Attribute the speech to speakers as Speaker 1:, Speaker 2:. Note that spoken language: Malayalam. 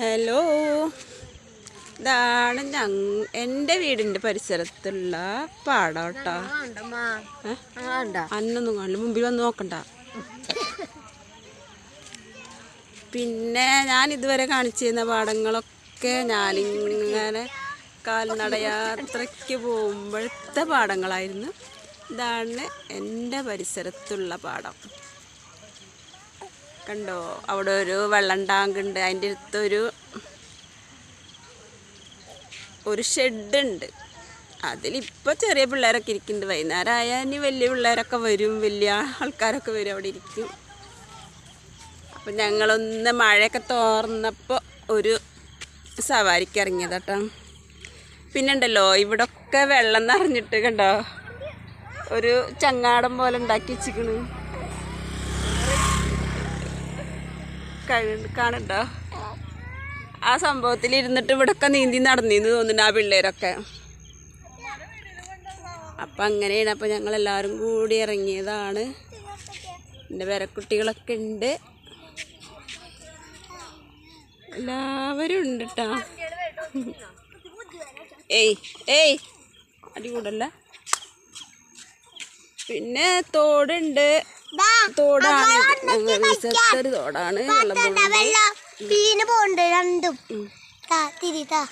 Speaker 1: ഹലോ ഇതാണ് ഞങ്ങ എന്റെ വീടിന്റെ പരിസരത്തുള്ള പാടം കേട്ടോ അന്നൊന്നും കാണില്ല മുമ്പിൽ വന്ന് നോക്കണ്ട. പിന്നെ ഞാൻ ഇതുവരെ കാണിച്ചിരുന്ന പാടങ്ങളൊക്കെ ഞാനിങ്ങനെ കാൽനടയാത്രയ്ക്ക് പോകുമ്പോഴത്തെ പാടങ്ങളായിരുന്നു. ഇതാണ് എന്റെ പരിസരത്തുള്ള പാടം. കണ്ടോ? അവിടെ ഒരു വെള്ളം ടാങ്ക് ഉണ്ട്. അതിന്റെ അടുത്തൊരു ഒരു ഷെഡ് ഉണ്ട്. അതിലിപ്പോൾ ചെറിയ പിള്ളേരൊക്കെ ഇരിക്കുന്നുണ്ട്. വൈകുന്നേരം ആയാൽ ഇനി വലിയ പിള്ളേരൊക്കെ വരും. വലിയ ആൾക്കാരൊക്കെ വരും. അവിടെ ഇരിക്കും. അപ്പം ഞങ്ങളൊന്ന് മഴയൊക്കെ തോർന്നപ്പോൾ ഒരു സവാരിക്ക് ഇറങ്ങിയതാട്ടോ പിന്നെ ഉണ്ടല്ലോ ഇവിടൊക്കെ വെള്ളം നിറഞ്ഞിട്ട് കണ്ടോ? ഒരു ചങ്ങാടം പോലെ ഉണ്ടാക്കി വെച്ചിക്കണ് കാണുണ്ടോ ആ സംഭവത്തിൽ ഇരുന്നിട്ട് ഇവിടൊക്കെ നീന്തി നടന്നിന്ന് തോന്നുന്നു ആ പിള്ളേരൊക്കെ. അപ്പം അങ്ങനെയാണ് അപ്പൊ ഞങ്ങൾ എല്ലാരും കൂടി ഇറങ്ങിയതാണ്. എന്റെ പേരക്കുട്ടികളൊക്കെ ഉണ്ട്. എല്ലാവരും ഉണ്ട് കേട്ടോ ഏയ് ഏയ് അടികൂടല്ല. പിന്നെ തോടുണ്ട്. തോടാണ്. ചെറിയ തോടാണ് വെള്ളം
Speaker 2: വീണ് പോണ്ട് രണ്ടും. താ തിരി താ